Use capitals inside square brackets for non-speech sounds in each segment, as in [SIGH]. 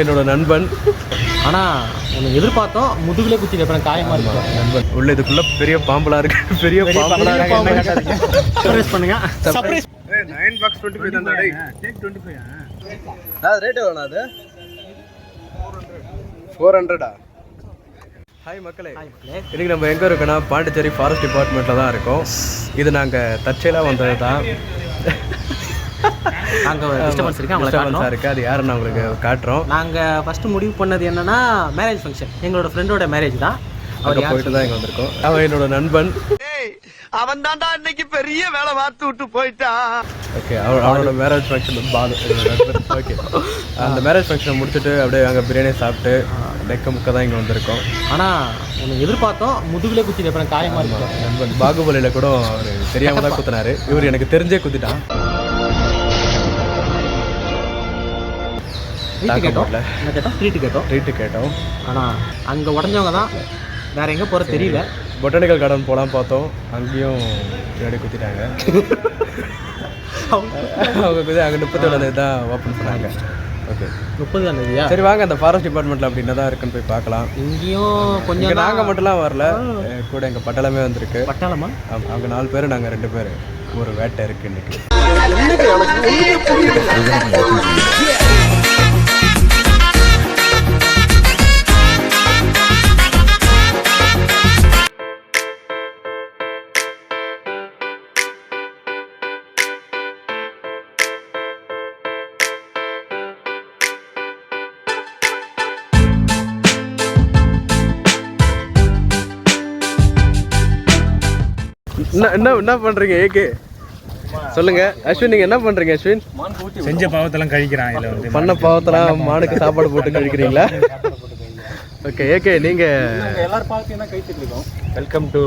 என்னோட நண்பன். ஆனா உன்னை எதிர்பார்த்தோம் முதுகுல குத்தி அப்புறம் காயமா இருக்கும். நண்பன். உள்ள இதுக்குள்ள பெரிய பாம்பலா இருக்கு. பெரிய பாம்பலா இருக்கு. சர்ப்ரைஸ் பண்ணுங்க. Surprise nine box twenty five தான் டேக் டுவெண்ட்டி ஃபைவ் அது ரேட்டு வேணா அது? ஃபோர் ஹண்ட்ரடா ஹாய் மக்களே. இன்னைக்கு நம்ம எங்கே இருக்கோம்னா பாண்டிச்சேரி ஃபாரஸ்ட் டிபார்ட்மெண்ட்டில் தான் இருக்கோம். இது நாங்கள் தற்செயலாக வந்தது தான் அங்க டிஸ்டர்பன்ஸ் இருக்கு அவங்களை காட்டணும். இருக்குது அது யாருன்னு நான் உங்களுக்கு காட்டுறோம். நாங்க ஃபர்ஸ்ட் முடிவு பண்ணது என்னன்னா மேரேஜ் ஃபங்க்ஷன் எங்களோட ஃப்ரெண்டோட மேரேஜ் தான். அவர் போயிட்டு தான் இங்கே வந்திருக்கோம். அவன் என்னோட நண்பன். அவன் தாண்டா இன்னைக்கு பெரிய வேலை பார்த்து விட்டு போயிட்டான் ஓகே அவ அவனோட மேரேஜ் ஃபங்க்ஷன் பாலு ஓகே அந்த மேரேஜ் ஃபங்க்ஷனை முடிச்சுட்டு அப்படியே அங்கே பிரியாணி சாப்பிட்டு டெக்க முக்க தான் இங்கே வந்திருக்கோம். ஆனா உன்னை எதிர்பார்த்தோம் முதுகுல குத்தி அப்புறம் காயமா இருக்கும் நண்பன். பாகுபலியில் கூட அவர் தெரியாம தான் குத்தினாரு. இவர் எனக்கு தெரிஞ்சே குத்திட்டான். ட்ரீட் கேட்டோம். என்ன கேட்டோம் ட்ரீட் கேட்டோம் ட்ரீட்டு கேட்டோம் ஆனா அங்க உடஞ்சவங்க தான் வேற எங்க போற தெரியல. பொட்டானிக்கல் கார்டன் போகலாம் பார்த்தோம். அங்கேயும் பின்னாடி குத்திட்டாங்க. அவங்க குத்தி அங்கே முப்பத்தேழு தான் ஓப்பன் பண்ணாங்க. ஓகே முப்பது தான் தேதியா? சரி வாங்க அந்த ஃபாரஸ்ட் டிபார்ட்மெண்ட்டில் அப்படி என்னதான் இருக்குன்னு போய் பார்க்கலாம். இங்கேயும் இங்கே கொஞ்சம் நாங்கள் மட்டும்லாம் வரல. கூட எங்கள் பட்டாளமே வந்திருக்கு. பட்டாளமா ஆமா, அவங்க நாலு பேர் நாங்கள் ரெண்டு பேர். ஒரு வேட்டை இருக்கு இன்னைக்கு. என்ன என்ன என்ன பண்றீங்க ஏகே சொல்லுங்க. அஸ்வின் நீங்க என்ன பண்றீங்க அஸ்வின்? செஞ்ச பாவத்தெல்லாம் கழிக்கிறான் இதுல வந்து. பண்ண பாவத்தெல்லாம் மானுக்கு சாப்பாடு போட்டு கழிக்கிறீங்களா? ஓகே ஏகே நீங்க எல்லாரும் பார்த்தீங்கன்னா கழிச்சிட்டு இருக்கோம் welcome to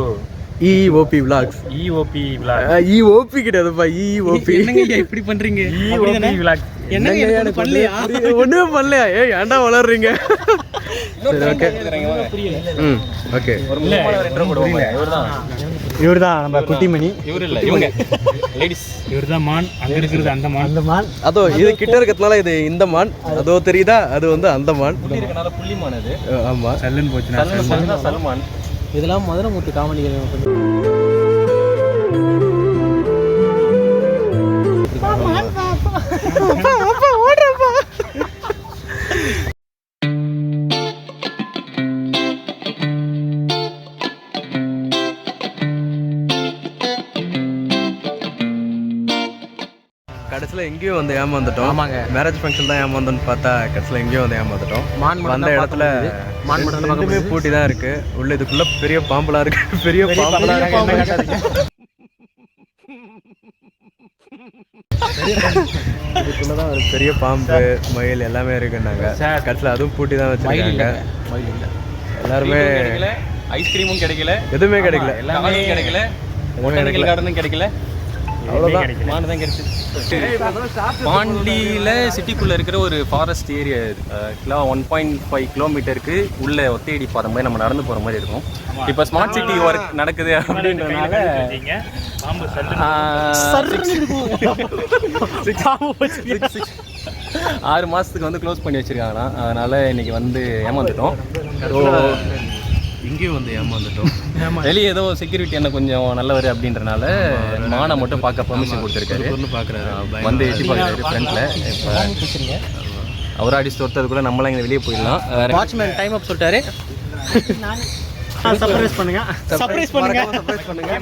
EOP vlogs EOP vlog EOP கிடையாதுப்பா இஓபி என்னங்க இப்படி பண்றீங்க? இஓபி விளாக் என்னங்க எனக்கு பண்ணலையா? ஒண்ணுமே பண்ணலையா? ஏ ஏன்டா வளர்றீங்க? சரி ஓகே ம் ஓகே இவர் தான் நம்ம குட்டிமணி. இவரு இல்ல இவங்க. [LAUGHS] லேடிஸ் இவர் தான் மான். அங்க இருக்கிறது அந்த மான். அந்த மான். அதோ இது கிட்ட இருக்கிறதுனால இது இந்த மான். அதோ தெரியுதா? அது வந்து அந்த மான். இருக்கனால புள்ளிமான் அது. அஹ் ஆமா. சல்லுன்னு போச்சுன்னா சல்மான் இதெல்லாம் மதுரை முத்து காமெடிகள். கடைசியில் எங்கேயும் வந்து ஏமாந்துட்டோம். ஆமாங்க. மேரேஜ் ஃபங்க்ஷன் தான் ஏமாந்தோன்னு பார்த்தா கடைசியில் எங்கேயும் வந்து ஏமாந்துட்டோம். மான் வந்த இடத்துல மான் மட்டும் பூட்டி தான் இருக்கு. உள்ள இதுக்குள்ள பெரிய பாம்பலா இருக்கு. [LAUGHS] பெரிய பாம்பலா இருக்கு. இதுக்குள்ள தான் ஒரு பெரிய பாம்பு மயில் எல்லாமே இருக்குன்னாங்க. கடைசியில் அதுவும் பூட்டி தான் வச்சிருக்காங்க. எல்லாருமே ஐஸ்கிரீமும் கிடைக்கல. எதுவுமே கிடைக்கல. எல்லாமே கிடைக்கல. கிடைக்கல. அவ்வளோதான் மான் தான் கிடைச்சிது. பாண்டியில் சிட்டிக்குள்ளே இருக்கிற ஒரு ஃபாரஸ்ட் ஏரியா இது. ஆக்சுவலாக ஒன் பாயிண்ட் ஃபைவ் கிலோமீட்டருக்கு உள்ள ஒத்தையடி பாதை மாதிரி நம்ம நடந்து போகிற மாதிரி இருக்கும். இப்போ ஸ்மார்ட் சிட்டி ஒர்க் நடக்குது சல்லு ஆறு மாதத்துக்கு வந்து க்ளோஸ் பண்ணி வச்சிருக்காங்கண்ணா அதனால் இன்னைக்கு வந்து ஏமாந்துட்டோம். இங்கேயும் வந்து ஏமாந்துட்டோம். வெளியே ஏதோ செக்யூரிட்டி என்ன கொஞ்சம் நல்லவர் அப்படின்றனால மானை மட்டும் பார்க்க பெர்மிஷன் கொடுத்துருக்காரு. பார்க்குறாரு. வந்து எட்டி பார்க்குறாரு ஃப்ரண்ட்ல இப்போ அவர் அடிச்சு தொட்டதுக்குள்ள நம்மளாம் இங்கே வெளியே போயிடலாம். வாட்ச்மேன் டைம் அப் சொல்லிட்டாரு சர்ப்ரைஸ் பண்ணுங்க சர்ப்ரைஸ் பண்ணுங்க சர்ப்ரைஸ் பண்ணுங்க.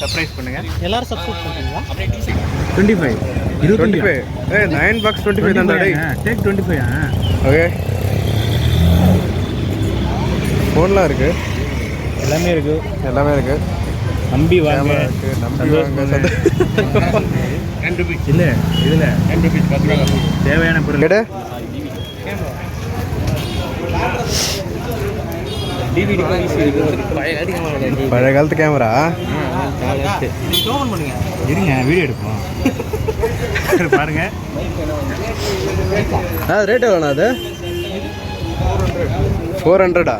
சர்ப்ரைஸ் பண்ணுங்க. எல்லாரும் சப்ஸ்கிரைப் பண்றீங்களா டுவெண்ட்டி ஃபைவ் டுவெண்ட்டி ஃபைவ் ஏ நைன் பாக்ஸ் டுவெண்ட்டி ஃபைவ் தான் டேய் டேக் டுவெண்ட்டி ஃபைவ் ஓகே ஃபோன்லாம் இருக்கு. எல்லாமே இருக்கு. எல்லாமே இருக்கு. நம்பி வாங்க. நம்பி வாங்க. இல்ல இதுல தேவையான பொருள். கேடு பழைய காலத்து கேமரா ஓபன் பண்ணுங்க இருங்க வீடியோ எடுப்போம். பாருங்க. ஆ ரேட்டு வேணா அது? ஃபோர் ஹண்ட்ரடா